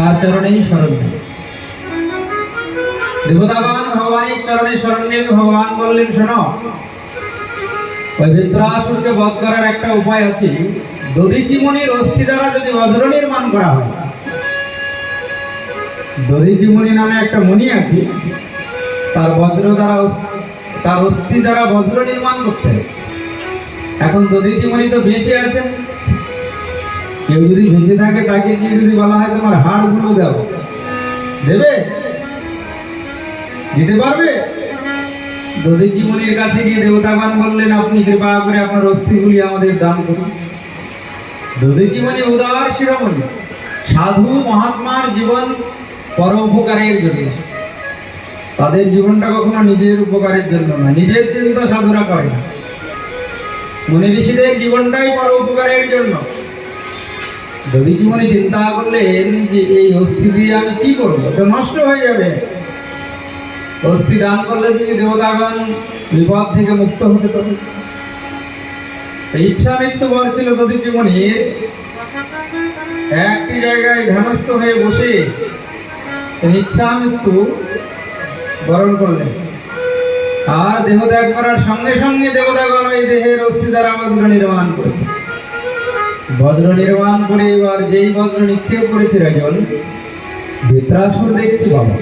তার চরণেই শরণ নেই দেবতাগণ ভগবানের চরণে নেবে ভগবান বললেন, শোনো বধ করার একটা উপায় আছে। অস্থি দ্বারা যদি বজ্র নির্মাণ করা হয় দধিচি নামে একটা মুনি আছে, তার বজ্র দ্বারা তার অস্থি দ্বারা বজ্র নির্মাণ করতে এখন দধিচি মুনি তো বেঁচে আছেন। কেউ যদি বেঁচে থাকে, তাকে গিয়ে যদি বলা হয় তোমার হাড়গুলো দাও। দেবে? দিতে পারবে? দধিচি মুনির কাছে গিয়ে দেবতাগণ বললেন, আপনি কৃপা করে আপনার অস্থিগুলি আমাদের দান করুন। দধিচি মুনি উদার শিরোমণি, সাধু মহাত্মার জীবন পর উপকারের জন্য। তাদের জীবনটা কখনো নিজের উপকারের জন্য না নিজের চিন্তা সাধুরা করে। না মুনি ঋষিদের জীবনটাই পর উপকারের জন্য। যদি জীবনে চিন্তা করলেন যে এই অস্থি দিয়ে আমি কি করব? তো নষ্ট হয়ে যাবে। অস্থি দান করলে যদি দেবতাগণ বিপদ থেকে মুক্ত হতে পারে। ইচ্ছা মৃত্যু বর ছিল দধি জীবনীর একটি জায়গায় ধ্যানস্থ হয়ে বসে ইচ্ছা মৃত্যু বরণ করলেন আর দেহ ত্যাগ করার সঙ্গে সঙ্গে দেবতাগণ এই দেহের অস্থি দ্বারা বজ্র নির্মাণ করেছে। বজ্র নির্মাণ করে এবার যেই বজ্র নিক্ষেপ করেছে রাজন বেত্রাসুর দেখছি বাবা।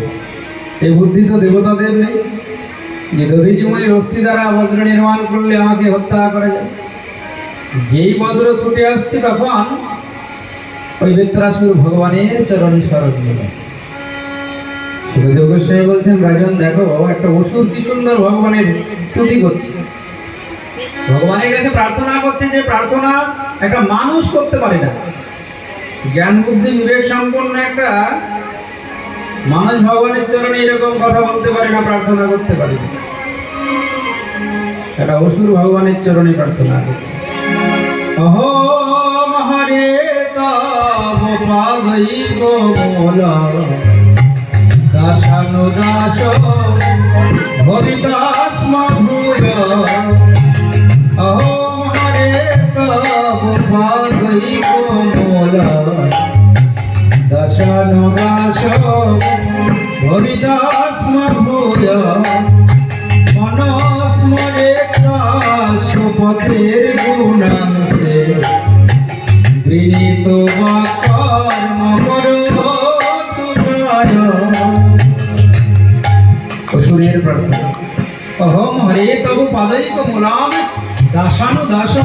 এই বুদ্ধি তো দেবতাদের নেই। যে দধিজীবনের অস্থি দ্বারা বজ্র নির্মাণ করলে আমাকে হত্যা করা যায়। যেই বজ্র ছুটে আসছে তখন ওই বেত্রাসুর ভগবানের চরণে স্মরণ নিল। সুখদেব গোস্বামী বলছেন, রাজন, দেখো, একটা অসুর কি সুন্দর ভগবানের স্তুতি করছে। ভগবানের কাছে প্রার্থনা করছে যে, প্রার্থনা একটা মানুষ করতে পারে না। জ্ঞান, বুদ্ধি, বিবেক সম্পন্ন একটা মানুষ ভগবানের চরণে এরকম কথা বলতে পারে না, প্রার্থনা করতে পারে না। একটা অসুর ভগবানের চরণে প্রার্থনা করছে অহো মহারে দাসানু দাস ভবিতাস্ম ভূয় অহো দশানু দাস ভবিতাস্ম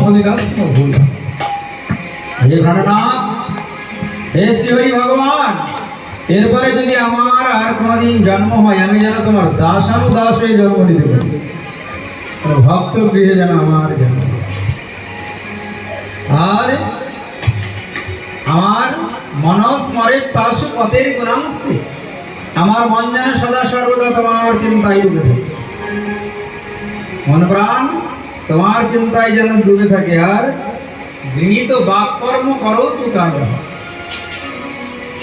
দাসানু দাস হে প্রাণনাথ হে শ্রীহরি ভগবান, এরপরে যদি আমার আর কোনোদিন জন্ম হয়, আমি যেন তোমার দাসানু দাস হয়ে জন্ম নিতে পারি। ভক্ত গৃহে যেন আমার জন্ম আর আমার মনস্মরে তাস পথের গুণাংশে আমার মন যেন সদা সর্বদা তোমার চিন্তায় ডুবে থাকে। মন প্রাণ তোমার চিন্তায় যেন ডুবে থাকে আর গৃহীত বাক কর্ম করো তো কাজ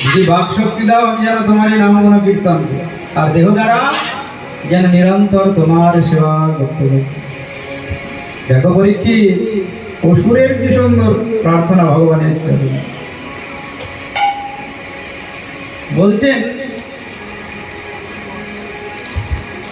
যদি বাক শক্তি দাও, আমি যেন তোমারই নাম গুণ কীর্তন আর দেহ দ্বারা যেন নিরন্তর তোমার সেবা করতে। দেখো পরীক্ষি, অসুরের কি সুন্দর প্রার্থনা ভগবানের। বলছেন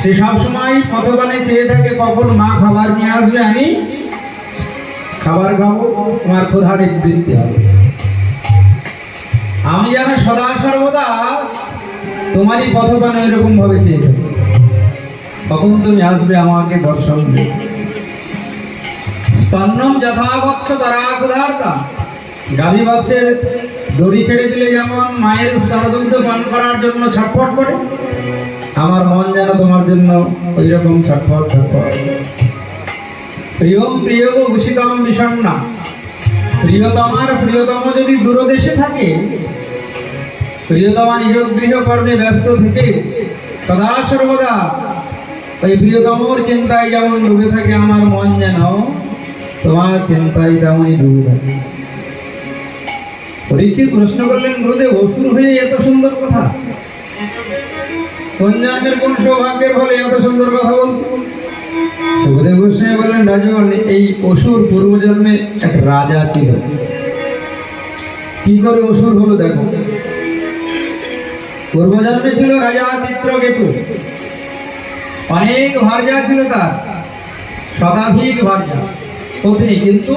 সে সবসময় পথবানে চেয়ে থাকে, কখন মা খাবার নিয়ে আসবে আমি? খাবার খাব, তোমার ক্ষুধার বৃত্তি হবে। আমি যেন সদা সর্বদা তোমারই পথবানে এরকম ভাবে চেয়ে থাকি। কখন তুমি আসবে আমাকে দর্শন দেবে স্তন্নম যথাবৎস তারা ক্ষুধার্তা গাভী বৎসের দড়ি ছেড়ে দিলে যেমন মায়ের স্তনদুগ্ধ পান করার জন্য ছটফট করে আমার মন যেন তোমার জন্য ওই রকম ছটফট ছটফট। প্রিয়ম প্রিয় ভূষিতম বিষণ্ণা প্রিয়তমার প্রিয়তম যদি দূরদেশে থাকে, প্রিয়তমা নিজ গৃহ কর্মে ব্যস্ত থেকে সদা সর্বদা ওই প্রিয়তমর চিন্তায় যেমন ডুবে থাকে, আমার মন যেন তোমার চিন্তায় তেমনই ডুবে থাকে। পরীক্ষিত প্রশ্ন করলেন, গুরুদেব, অসুর হয়ে এত সুন্দর কথা কোন জন্মের কোন সৌভাগ্যের ফলে এত সুন্দর কথা বলছে? সুখদেব গোস্বামী বললেন রাজন এই অসুর পূর্বজন্মে এক রাজা ছিল। কি করে অসুর হলো দেখো? পূর্বজন্মে ছিল রাজা চিত্রকেতু। অনেক ভার্যা ছিল তার, শতাধিক ভার্যা, পত্নী। কিন্তু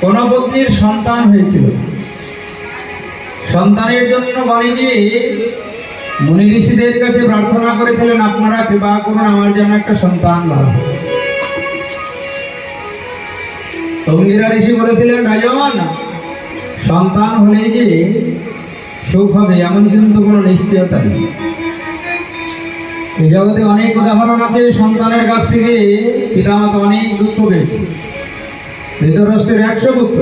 কোন পত্নীর সন্তান হয়েছিল। সন্তানের জন্য বনে গিয়ে মুনি ঋষিদের কাছে প্রার্থনা করেছিলেন, আপনারা বিবাহ করুন, আমার জন্য একটা সন্তান লাভ। তঙ্গিরা ঋষি বলেছিলেন, রাজন, সন্তান হলে যে সুখ হবে, এমন কিন্তু কোনো নিশ্চয়তা নেই এই জগতে অনেক উদাহরণ আছে, সন্তানের কাছ থেকে পিতামাতা অনেক দুঃখ পেয়েছে ধৃতরাষ্ট্রের একশো পুত্র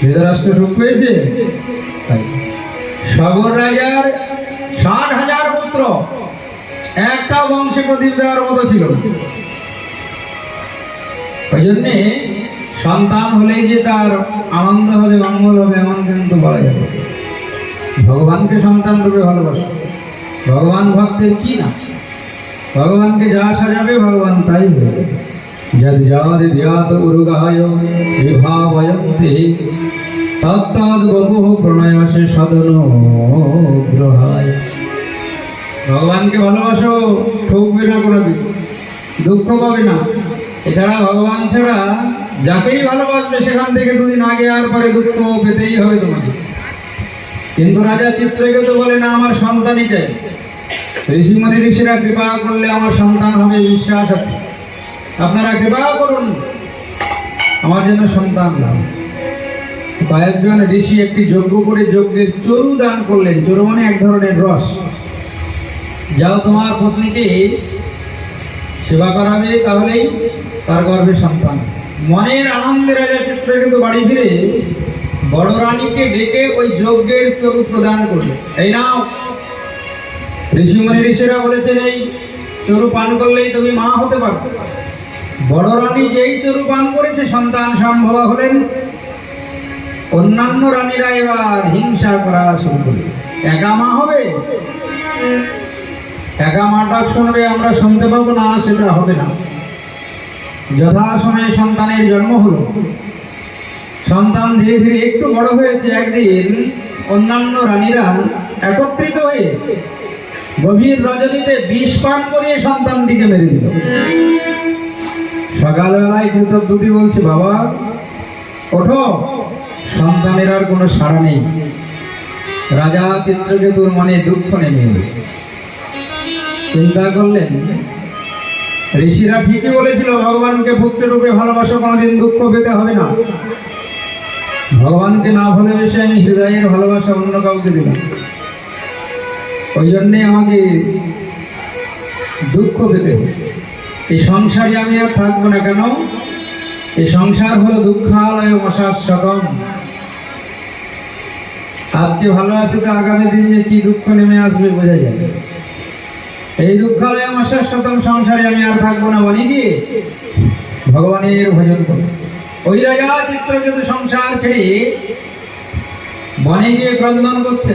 ধৃতরাষ্ট্র সুখ পেয়েছে তাই। সগর রাজার পুত্র একটা বংশে প্রদীপ দেওয়ার মতো ছিল ওই জন্যে সন্তান হলেই যে তার আনন্দ হবে, মঙ্গল হবে, এমন কিন্তু বলা যাবে ভগবানকে সন্তান রূপে ভালোবাসে। ভগবান ভক্তের কি না? ভগবানকে যা সাজাবে ভগবান তাই হবে। যদ যাদ ধ্যাত উরুগায় বিভাবয়ন্তে তত্তদ বহু প্রণয়াসে সদন গ্রহায়। ভগবানকে ভালোবাসো ঠকবে না কোনোদিন। দুঃখ পাবে না। এছাড়া ভগবান ছাড়া যাকেই ভালোবাসবে, সেখান থেকে দুদিন আগে আর পরে দুঃখ পেতেই হবে তোমাকে। কিন্তু রাজা চিত্রকে তো বলে, না, আমার সন্তানই চাই। ঋষিমণি ঋষিরা কৃপা করলে আমার সন্তান হবে বিশ্বাস আছে। আপনারা কৃপা করুন, আমার জন্য সন্তান লাভ কয়েকজন ঋষি একটি যজ্ঞ করে যজ্ঞের চরু দান করলেন। চরু মানে এক ধরনের রস। যাও তোমার পত্নীকে সেবা করাবে, তাহলেই তার গর্ভে সন্তান। মনের আনন্দে রাজা চিত্রকেতু বাড়ি ফিরে বড় রানীকে ডেকে ওই যজ্ঞের চরু প্রদান করবে এই নাও। ঋষিমণি ঋষিরা বলেছেন, এই চরু পান করলেই তুমি মা হতে পারো। বড় রানী যেই চরু পান করেছে, সন্তান সম্ভব হলেন। অন্যান্য রানীরা এবার হিংসা করা শুরু করবে একা মা হবে? একা মা ডাক শুনবে আমরা শুনতে পাবো না, সেটা হবে না। যথাসময়ে সন্তানের জন্ম হলো। সন্তান ধীরে ধীরে একটু বড় হয়েছে একদিন। অন্যান্য রানীরা একত্রিত হয়ে গভীর রজনীতে বিষ পান করিয়ে সন্তানটিকে মেরে দিল। সকালবেলায় কৃতজ্ঞতি বলছে, বাবা, ওঠো, সন্তানের আর কোনো সাড়া নেই। রাজা চিত্রকেতুর মনে দুঃখ নেমে। চিন্তা করলেন? ঋষিরা ঠিকই বলেছিল, ভগবানকে পুত্র রূপে ভালোবাসা কোনোদিন দুঃখ পেতে হবে না। ভগবানকে না ভালোবেসে আমি হৃদয়ের ভালোবাসা অন্য কাউকে দিলাম। ওই জন্যে আমাকে দুঃখ পেতে এই সংসারে আমি আর থাকব না কেন? এই সংসার হলো দুঃখালয় অশাশ্বতম আজকে ভালো আছে তো আগামী দিনে কি দুঃখ নেমে আসবে বোঝা যাবে এই দুঃখালয় অশাশ্বতম সংসারে আমি আর থাকব না বলি গিয়ে ভগবানের ভজন করব। ওই রাজা চিত্রকেতু সংসার ছেড়ে বনে গিয়ে ক্রন্দন করছে।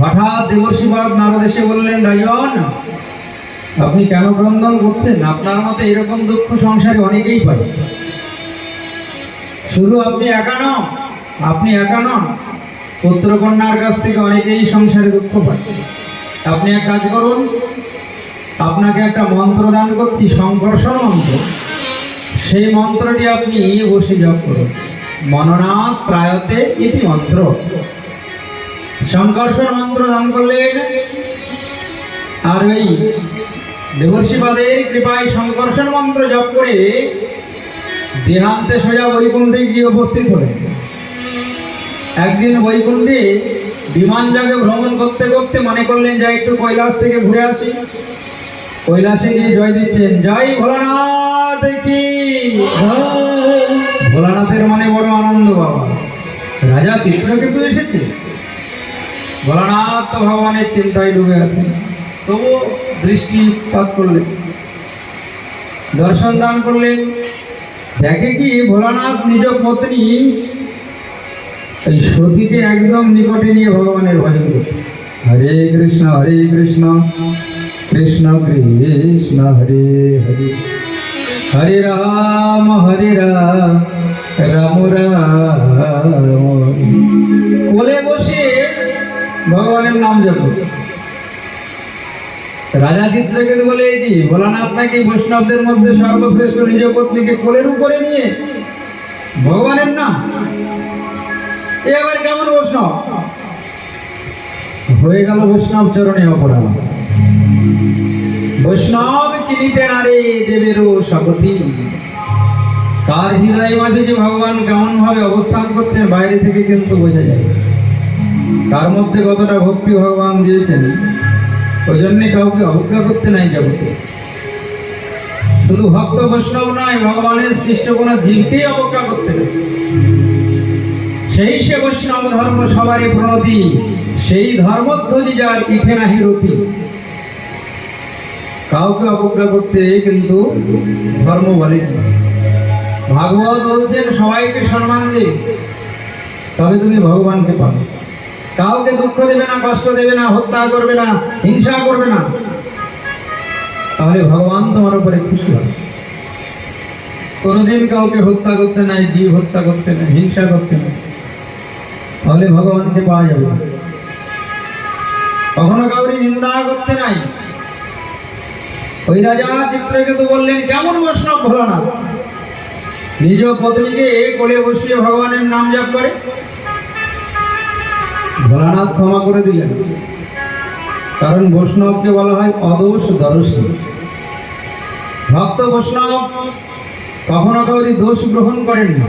হঠাৎ দেবর্ষিবাদ নারদ এসে বললেন, রাজন, আপনি কেন ক্রন্দন করছেন? আপনার মতো এরকম দুঃখ সংসারে অনেকেই পায়। শুধু আপনি একা নন, আপনি একা নন, পুত্রকন্যার কাছ থেকে অনেকেই সংসারে দুঃখ পায়। আপনি এক কাজ করুন আপনাকে একটা মন্ত্র দান করছি সংকর্ষণ মন্ত্র। সেই মন্ত্রটি আপনি বসে জপ করুন। মননাথ প্রায়তে ইতি মন্ত্র। সংকর্ষণ মন্ত্র দান করলেন। আর ওই দেবর্ষিপাদের কৃপায় সংকর্ষণ মন্ত্র জপ করে দেহান্তে সোজা বৈকুণ্ঠে গিয়ে উপস্থিত হলেন। একদিন বৈকুণ্ঠে বিমান জগে ভ্রমণ করতে করতে মনে করলেন যে একটু কৈলাস থেকে ঘুরে আসি। কৈলাসে গিয়ে জয় দিচ্ছেন। জয় ভোলানাথ কি? ভোলানাথের মনে বড় আনন্দ বাবা। রাজা চিত্রকেতু এসেছে। ভোলানাথ তো ভগবানের চিন্তায় ডুবে আছেন তবু দৃষ্টিপাত করলেন দর্শন দান করলেন দেখে কি ভোলানাথ নিজ পত্নী এই সতীকে একদম নিকটে নিয়ে ভগবানের ভজন করছে। হরে কৃষ্ণ হরে কৃষ্ণ। কৃষ্ণ কৃষ্ণ, হরে হরে। হরে রাম হরে রাম রাম রাম। কোলে বসে ভগবানের নাম জপ। রাজা চিত্রকেতু বলে কি ভোলানাথ নাকি বৈষ্ণবদের মধ্যে সর্বশ্রেষ্ঠ নিজ পত্নীকে কোলের উপরে নিয়ে ভগবানের নাম। এ আবার কেমন বৈষ্ণব? হয়ে গেল বৈষ্ণব চরণে অপরাধ। বৈষ্ণব চিনিতে না রে দেবেরও স্বগতি। তার হৃদয় মাঝে যে ভগবান কেমন ভাবে অবস্থান করছেন, বাইরে থেকে কিন্তু বোঝা যায়। তার মধ্যে কতটা ভক্তি ভগবান দিয়েছেন ওই জন্যে কাউকে অবজ্ঞা করতে নাই জগতে। শুধু ভক্ত বৈষ্ণব নয়, ভগবানের সৃষ্ট কোনো জীবকেই অবজ্ঞা করতে নেই। সেই সে বৈষ্ণব ধর্ম সবারই প্রণতি, সেই ধর্মধ্বজি যার ইথে নাহি রতি। কাউকে অবজ্ঞা করতে কিন্তু ধর্ম বলে ভাগবত বলছেন, সবাইকে সম্মান দেবে তবে তুমি ভগবানকে পাবে। কাউকে দুঃখ দেবে না, কষ্ট দেবে না, হত্যা করবে না, হিংসা করবে না, তাহলে ভগবান তোমার উপরে খুশি হবে। কোনোদিন কাউকে হত্যা করতে নাই, জীব হত্যা করতে নাই, হিংসা করতে নাই, তাহলে ভগবানকে পাওয়া যাবে কখনো কাউরি নিন্দা করতে নাই ওই রাজা চিত্রকেতু বললেন, কেমন বৈষ্ণব হলো না? নিজ পত্নীকে কোলে বসিয়ে ভগবানের নাম জপ করে। ভোলানাথ ক্ষমা করে দিলেন। কারণ বৈষ্ণবকে বলা হয় অদোষ দর্শী ভক্ত বৈষ্ণব কখনো কাউরি দোষ গ্রহণ করেন না।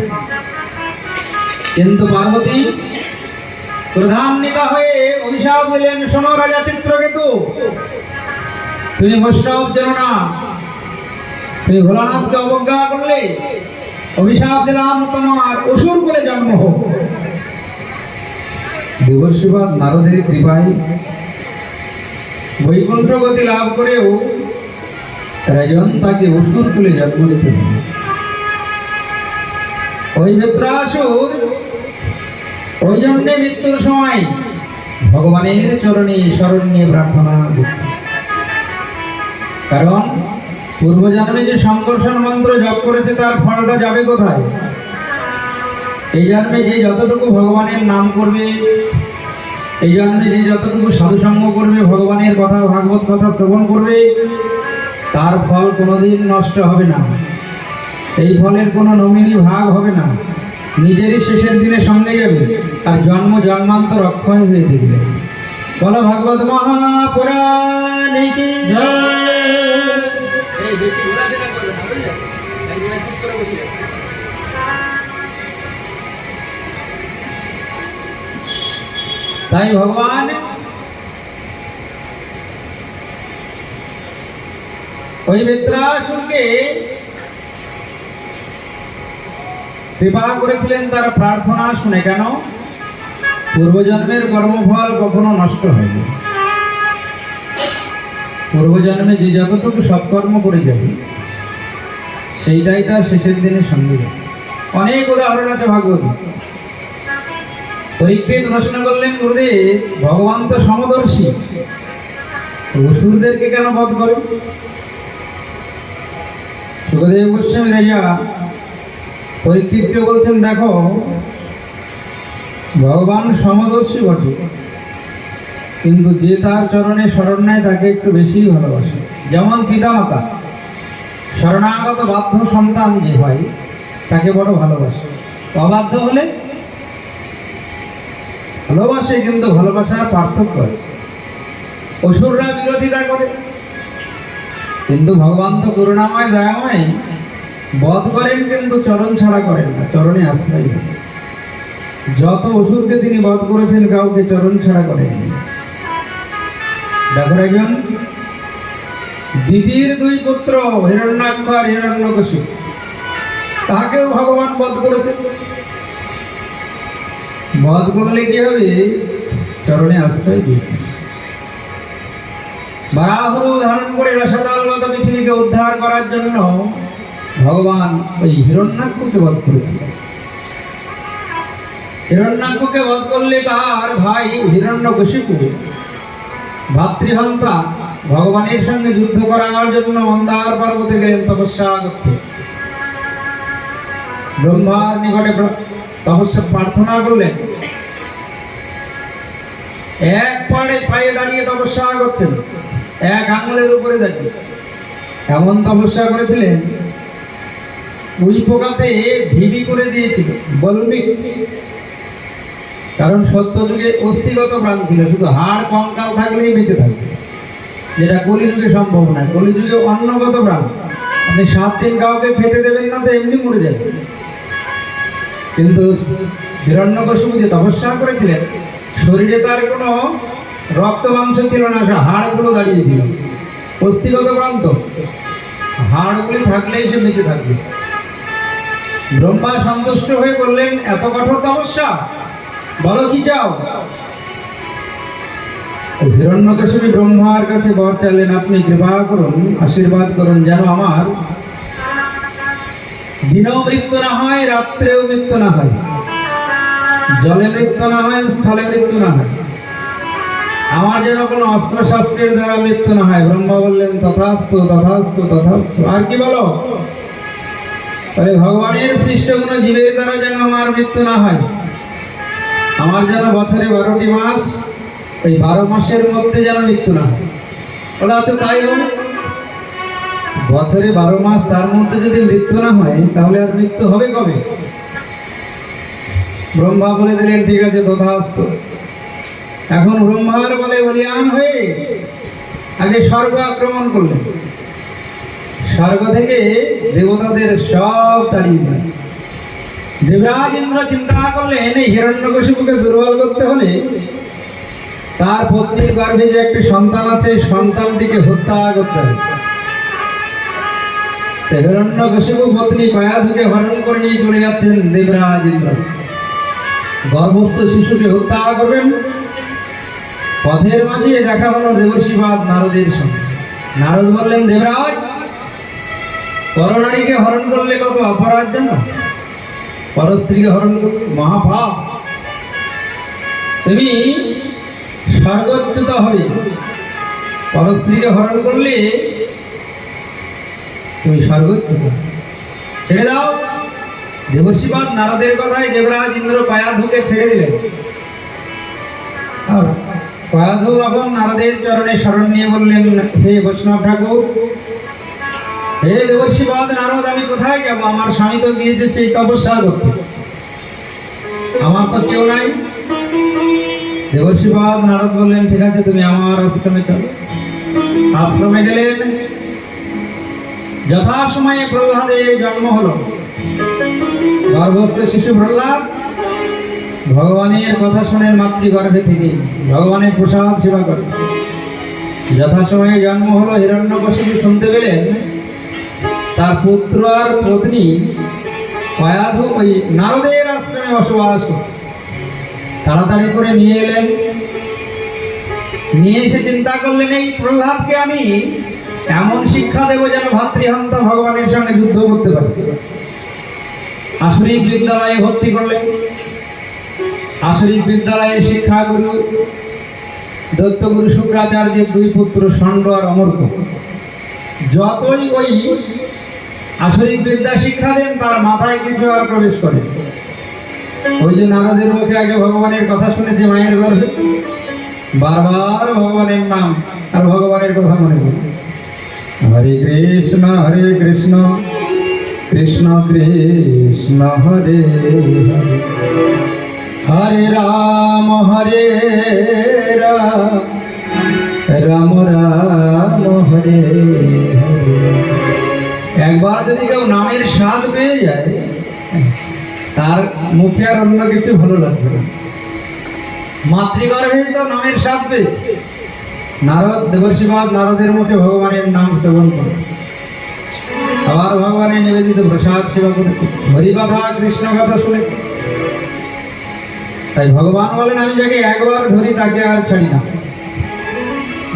কিন্তু পার্বতী প্রধান নেতা হয়ে অভিশাপ দিলেন, শোনো রাজা চিত্রকেতু তুমি বৈষ্ণব যেন না। তুমি ভোলানাথকে অবজ্ঞা করলে অভিশাপ দিলাম তোমার অসুর করে জন্ম হোক। দেবর্ষিবাদ নারদের কৃপায় বৈকুণ্ঠ গতি লাভ করেও রাজন তাকে অসুর কুলে জন্ম নিতে ওই বেত্রাসুর, ওই জন্যে মৃত্যুর সময় ভগবানের চরণে শরণ নিয়ে প্রার্থনা করছে। কারণ পূর্বজন্মে যে সংকর্ষণ মন্ত্র জপ করেছে, তার ফলটা যাবে কোথায়? এই জন্মে যে যতটুকু ভগবানের নাম করবে, এই জন্মে যে যতটুকু সাধুসঙ্গ করবে, ভগবানের কথা, ভাগবত কথা শ্রবণ করবে, তার ফল কোনোদিন নষ্ট হবে না। এই ফলের কোনো নমিনি ভাগ হবে না। নিজেরই শেষের দিনে সঙ্গে যাবে, আর জন্ম জন্মান্তর অক্ষয় হয়ে থাকবে। বলো ভাগবত মহাপুরাণে কি? তাই ভগবান ওই বেত্রাসুরকে বিবাহ করেছিলেন তার প্রার্থনা শুনে কেন? পূর্বজন্মের কর্মফল কখনো নষ্ট হয়নি। পূর্বজন্মে যে যতটুকু সৎকর্ম করে যাবে, সেইটাই তার শেষের দিনে সঙ্গে অনেক উদাহরণ আছে ভাগবত। পরীক্ষিত প্রশ্ন করলেন, গুরুদেব, ভগবান তো সমদর্শী। অসুরদেরকে কেন বধ করে? সুখদেব গোস্বামী রাজা পরীক্ষিতকে বলছেন, দেখো, ভগবান সমদর্শী বটে। কিন্তু যে তার চরণে শরণ নেয়, তাকে একটু বেশি ভালোবাসে। যেমন পিতামাতা, শরণাগত বাধ্য সন্তান যে হয়, তাকে বড় ভালোবাসে। অবাধ্য হলে ভালোবাসে, কিন্তু ভালোবাসার পার্থক্য অসুররা বিরোধিতা করে। কিন্তু ভগবান তো করুণাময়, দয়াময়। বধ করেন, কিন্তু চরণ ছাড়া করেন না। চরণে আশ্রয় যত অসুরকে তিনি বধ করেছেন, কাউকে চরণ ছাড়া করেন দেখো একজন দিদির দুই পুত্র, হিরণ্যাক্ষ আর হিরণ্যকশিপ। তাকেও ভগবান বধ করেছেন। বধ করলে কি হবে? চরণে আশ্রয় দিয়েছেন বারাহুরু ধারণ করে রসাতালগত পৃথিবীকে উদ্ধার করার জন্য ভগবান ওই হিরণ্যাক্ষকে বধ করেছিলেন হিরণ্যাক্ষকে বধ করলে তার ভাই হিরণ্যকশিপু ভাতৃহন্তা ভগবানের সঙ্গে যুদ্ধ করার জন্য মন্দার পর্বতে গেলেন তপস্যা করতে। ব্রহ্মার নিকটে তপস্যা প্রার্থনা করলেন। এক পাড়ে পায়ে দাঁড়িয়ে তপস্যা করছেন। এক আঙুলের উপরে দাঁড়িয়ে। এমন তপস্যা করেছিলেন উই পোকাতে ঢিবি করে দিয়েছিল। বলমিক কারণ সত্য যুগে অস্থিগত প্রাণ ছিল, শুধু হাড়, কঙ্কাল থাকলেই বেঁচে থাকবে। যেটা কলিযুগে সম্ভব নয় কলিযুগে অন্নগত প্রাণ। আপনি সাত দিন কাউকে খেতে দেবেন না, তো এমনি মরে যাবে। কিন্তু হিরণ্যকশিপু যে তপস্যা করেছিলেন, শরীরে তার কোনো রক্ত মাংস ছিল না, সে হাড়গুলো দাঁড়িয়েছিল অস্থিগত প্রান্ত হাড়গুলি থাকলেই সে বেঁচে থাকবে। ব্রহ্মা সন্তুষ্ট হয়ে বললেন, এত কঠোর তপস্যা? বলো কি চাও? হিরণ্যকশিপী ব্রহ্মার কাছে বর চাইলেন, আপনি কৃপা করুন, আশীর্বাদ করুন যেন আমার দিনেও মৃত্যু না হয়, রাত্রেও মৃত্যু না হয়। জলে মৃত্যু না হয়, স্থলে মৃত্যু না হয়। আমার যেন কোনো অস্ত্র শাস্ত্রের দ্বারা মৃত্যু না হয়। ব্রহ্মা বললেন, তথাস্তু তথাস্তু তথাস্তু। আর কি বলো? ভগবানের সৃষ্ট কোনো জীবের দ্বারা যেন আমার মৃত্যু না হয় আমার যেন বছরে বারোটি মাস, ওই বারো মাসের মধ্যে যেন মৃত্যু না ওটা হচ্ছে তাই হবে বছরে বারো মাস তার মধ্যে যদি মৃত্যু না হয়, তাহলে আর মৃত্যু হবে কবে? ব্রহ্মা বলে দিলেন, ঠিক আছে, তথাস্ত। এখন ব্রহ্মার বলে বলিয়ান হয়ে আগে স্বর্গ আক্রমণ করলেন। স্বর্গ থেকে দেবতাদের সব তাড়িয়ে দিলেন। দেবরাজ ইন্দ্র চিন্তা করলেন, এই হিরণ্যকশিপুকে দুর্বল করতে হলে তার পত্নীর গর্ভে যে একটি সন্তান আছে সন্তানটিকে হত্যা করতে হবে। হিরণ্যকশিপু পত্নী কয়াধুকে হরণ করে নিয়ে চলে যাচ্ছেন দেবরাজ ইন্দ্র গর্ভস্থ শিশুকে হত্যা করবেন। পথের মাঝে দেখা হলো দেবর্ষিবাদ নারদের সঙ্গে। নারদ বললেন, দেবরাজ পরনারীকে হরণ করলে কত অপরাধ জানো? পরস্ত্রীকে হরণ করলে মহাপাপ। তুমি স্বর্গচ্যুত হবে। পরস্ত্রীকে হরণ করলে তুমি স্বর্গচ্যুত ছেড়ে দাও। দেবর্ষিবাদ নারদের কথায় দেবরাজ ইন্দ্র কয়াধুকে ছেড়ে দিলেন। কয়াধু এখন নারদের চরণে শরণ নিয়ে বললেন, হে বৈষ্ণব ঠাকুর হে আমি কোথায় যাব? আমার স্বামী তো গিয়েছে সেই করতে আমার তো কেউ নাই। নারদ ঠিক আছে, তুমি আমার আশ্রমে চলো। আশ্রমে গেলেন। যথাসময়ে প্রহ্লাদের জন্ম হলো। গর্ভস্থ শিশু প্রহ্লাদ ভগবানের কথা শুনে মাতৃগর্ভে থেকে ভগবানের প্রসাদ সেবা করে। যথাসময়ে জন্ম হলো, হিরণ্যকশিপু শুনতে পেলেন। তার পুত্র আর পত্নী কয়াধু ওই নারদের আশ্রমে বসবাস তাড়াতাড়ি করে নিয়ে এলেন। নিয়ে এসে চিন্তা করলেন, এই প্রহ্লাদকে আমি এমন শিক্ষা দেবো যেন ভাতৃহন্তা ভগবানের সঙ্গে যুদ্ধ করতে পারে। আসরিক বিদ্যালয়ে ভর্তি করলেন। আসরিক বিদ্যালয়ে শিক্ষাগুরু দত্তগুরু শুক্রাচার্যের দুই পুত্র ষণ্ড আর অমর্ক। যতই ওই আসরিক বিদ্যা শিক্ষা দেন, তার মাথায় কিছু আর প্রবেশ করে। ওই যে নারদের মুখে আগে ভগবানের কথা শুনেছে, মায়ের গর্ভে। বারবার ভগবানের নাম আর ভগবানের কথা মনে করে হরে কৃষ্ণ হরে কৃষ্ণ কৃষ্ণ কৃষ্ণ হরে। হরে রাম হরে রাম রাম রাম, হরে। একবার যদি কেউ নামের স্বাদ পেয়ে যায়, তার মুখে আর অন্য কিছু ভালো লাগবে না। মাতৃগর্ভে তো নামের স্বাদ পেয়েছে। নারদ দেবর্ষিবাদ নারদের মুখে ভগবানের নাম শ্রবণ করে। আবার ভগবানের নিবেদিত প্রসাদ সেবা করেছে হরি কথা কৃষ্ণ কথা শুনেছে তাই ভগবান বলেন, আমি যাকে একবার ধরি, তাকে আর ছাড়ি না।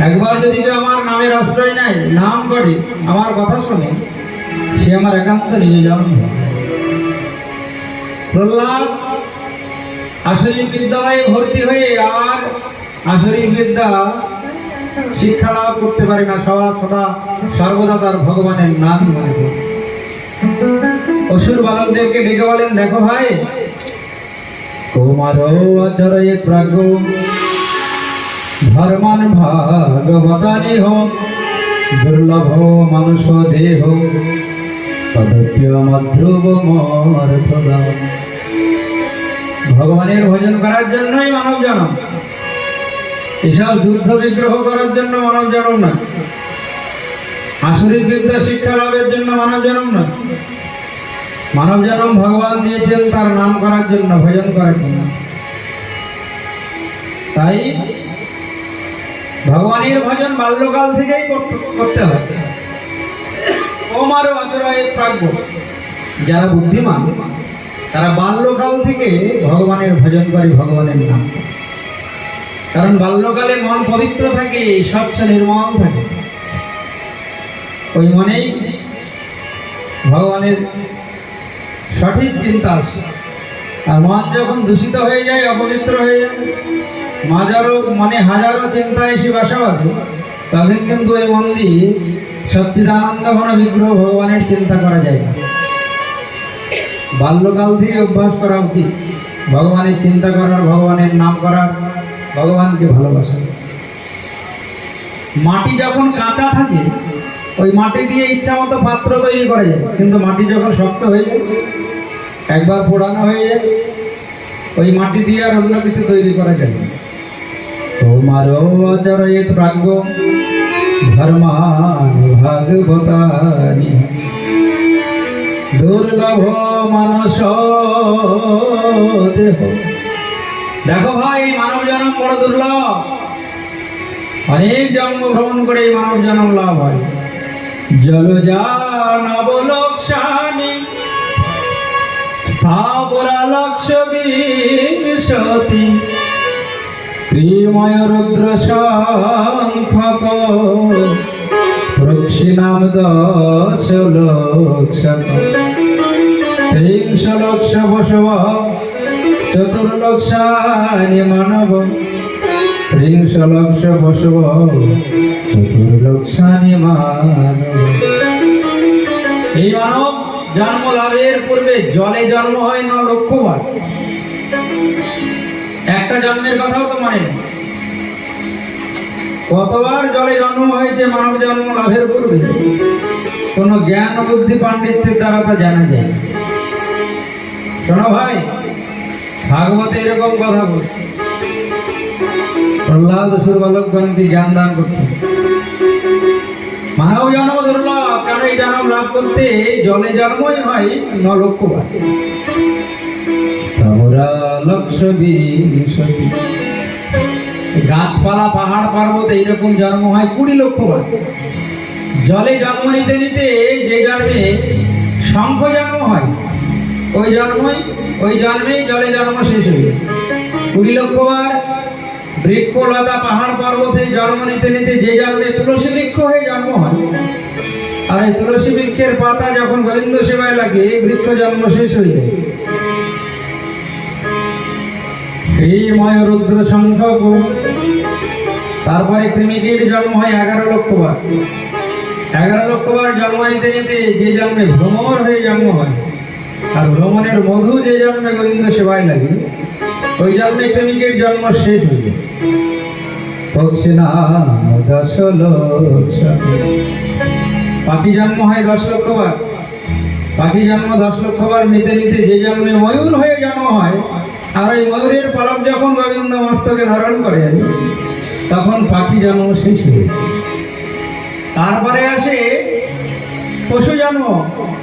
একবার যদি কেউ আমার নামের আশ্রয় নেয়, নাম করে, আমার কথা শোনে সে আমার একান্ত নিজ জন প্রহ্লাদ, আসরিক বিদ্যালয়ে ভর্তি হয়ে আর আসরিক বিদ্যা শিক্ষা লাভ করতে পারে না। সদা সদা সর্বদা তার ভগবানের নাম মনে করে অসুর বালকদেরকে ডেকে বলেন, দেখো ভাই কুমার আচরয়ে প্রাগ ধর্মান ভাগবতানি হোক, দুর্লভ মানুষ দেহ ভগবানের ভজন করার জন্যই মানব জন্ম। এসব যুদ্ধ বিগ্রহ করার জন্য মানব জন্ম না আসরিক বিদ্যা শিক্ষা লাভের জন্য মানব জন্ম না মানব জন্ম ভগবান দিয়েছেন, তার নাম করার জন্য ভজন করার জন্য তাই ভগবানের ভজন বাল্যকাল থেকেই করতে- করতে ওমারও আচরায় প্রাজ্ঞ। যারা বুদ্ধিমান, তারা বাল্যকাল থেকে ভগবানের ভজন করে ভগবানের নাম। কারণ বাল্যকালে মন পবিত্র থাকে, স্বচ্ছ নির্মল থাকে। ওই মনেই ভগবানের সঠিক চিন্তা আসে। আর মন যখন দূষিত হয়ে যায়, অপবিত্র হয়ে যায় হাজারো মানে হাজারো চিন্তা এসে বাসা বাঁধে তখন কিন্তু ওই মন দিয়ে সচ্চিদানন্দ ঘন বিগ্রহ ভগবানের চিন্তা করা যায়। বাল্যকাল থেকে অভ্যাস করা উচিত। ভগবানের চিন্তা করার, ভগবানের নাম করার, ভগবানকে ভালোবাসা। মাটি যখন কাঁচা থাকে, ওই মাটি দিয়ে ইচ্ছা মতো পাত্র তৈরি করা কিন্তু মাটি যখন শক্ত হয়ে যায়, একবার পোড়ানো হয়ে যায়, ওই মাটি দিয়ে আর অন্য কিছু তৈরি করা যায় তোমারও আচরয়েত প্রাজ্ঞ ধর্মান ভাগবতানি দুর্লভ মানস দেহ দেখো ভাই মানব জন্ম বড় দুর্লভ অনেক জন্ম ভ্রমণ করে এই মানব জন্ম লাভ হয় জলযান অবলোকসানি স্থাবরা লক্ষ্য বিশতি প্রিয়ময় রুদ্র শঙ্খক প্রক্ষিণাম দশ লক্ষ ত্রিংশ লক্ষ বসব চতুর্লক্ষানি মানব। ত্রিংশ লক্ষ বসব চতুর্লক্ষানি মানব। এই মানব জন্ম লাভের পূর্বে জলে জন্ম হয় ন লক্ষবার একটা জন্মের কথাও তো মানে। কতবার জলে জন্ম হয়েছে, মানব জন্ম লাভের পূর্বে কোনো জ্ঞান বুদ্ধি পাণ্ডিত্যের দ্বারা তা জানা যায়। শোনো ভাই, ভাগবতে এরকম কথা বলছে। প্রহ্লাদ অসুর বালকগণকে জ্ঞান দান করছে। মানব জন্ম দুর্লভ কারণ এই জন্ম লাভ করতে জলে জন্মই হয় ন লক্ষবার লক্ষ গাছপালা, পাহাড় পর্বত এইরকম জন্ম হয় কুড়ি লক্ষ বার জলে জন্ম নিতে নিতে যে জন্মে শঙ্খ জন্ম হয়, ওই জন্মই, ওই জন্মেই জলে জন্ম শেষ হয়ে কুড়ি লক্ষ বার বৃক্ষ, লতা, পাহাড় পর্বতে জন্ম নিতে নিতে যে জন্মে তুলসী বৃক্ষ হয়ে জন্ম হয়। আর এই তুলসী বৃক্ষের পাতা যখন গোবিন্দ সেবায় লাগে, বৃক্ষ জন্ম শেষ হয়ে যায়। শ্রীময় রুদ্র সংখ্যক তারপরে কৃমিকীট জন্ম হয় এগারো লক্ষ বার এগারো লক্ষ বার জন্ম নিতে নিতে যে জন্মে ভ্রমর হয়ে জন্ম হয়, আর ভ্রমণের মধু যে জন্মে গোবিন্দ সেবায় লাগে, ওই জন্মে কৃমিকীট জন্ম শেষ হয়ে পাখি জন্ম হয় দশ লক্ষ বার পাখি জন্ম দশ লক্ষ বার নিতে নিতে যে জন্মে ময়ূর হয়ে জন্ম হয় আর ওই ময়ূরের পালক যখন গোবিন্দ মস্তকে ধারণ করেন তখন পাখি জন্ম শেষ হয়ে তারপরে আসে পশু জন্ম।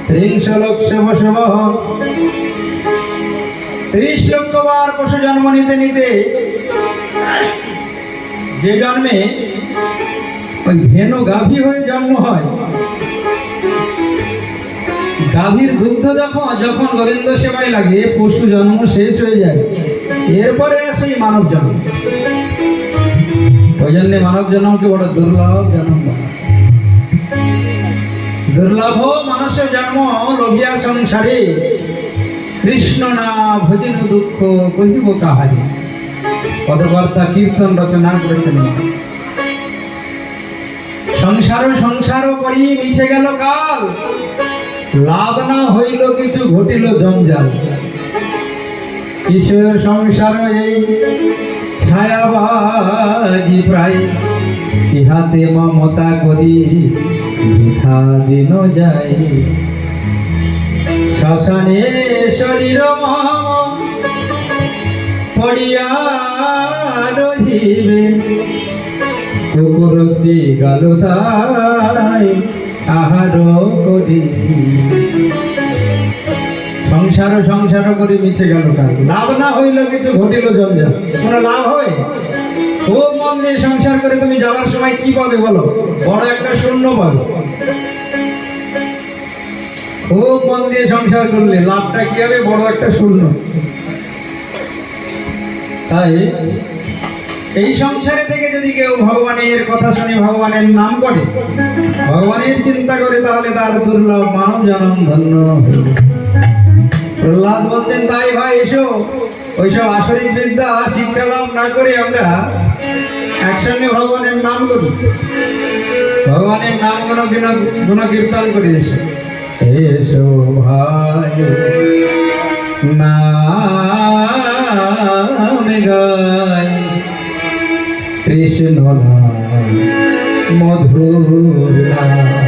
ত্রিংশ লক্ষ বসব ত্রিশ লক্ষ বার পশু জন্ম নিতে নিতে যে জন্মে ওই ধেনু গাভী হয়ে জন্ম হয়। গাভীর দুগ্ধ যখন যখন গোবিন্দ সেবায় লাগে, পশু জন্ম শেষ হয়ে যায়। এরপরে আসে মানব জন্ম। ওই জন্য মানব জন্মকে বড় দুর্লভ জন্ম। দুর্লভ মানুষ জন্ম, লোভিয়া সংসারে। কৃষ্ণ না ভজিন দুঃখ কহিব কাহারি। পদকর্তা কীর্তন রচনা করেছেন। সংসার সংসার করি, মিছে গেল কাল। লাভ না হইল কিছু, ঘটিল জঞ্জাল। কিশোর সংসার এই ছায়াবাজি প্রায়? ইহাতে মমতা করি বৃথা দিন যায় শ্মশানে শরীর মম পড়িয়া রহিবে। কুকুর শ্রী গালুদাই আহার করি। সংসার সংসার করে, মিছে গেল কাল লাভ না হইল কিছু ঘটিল জঞ্জাল কোনো লাভ হয়? ও মন দিয়ে সংসার করে তুমি যাওয়ার সময় কি পাবে বলো? বড় একটা শূন্য পাবে। ও মন দিয়ে সংসার করলে লাভটা কি হবে? বড় একটা শূন্য। তাই এই সংসারে থেকে যদি কেউ ভগবানের কথা শুনে ভগবানের নাম করে, ভগবানের চিন্তা করে, তাহলে তার দুর্লভ মানব জনম ধন্য প্রহ্লাদ বলছেন, তাই ভাই, এসো। ওইসব আসরিক বিদ্যা শিক্ষা লাভ না করে আমরা একসঙ্গে ভগবানের নাম করি। ভগবানের নাম গুণ গুণ কীর্তন করি এসো। এসো ভাই। নাম গাই। কৃষ্ণ নাম মধুর নাম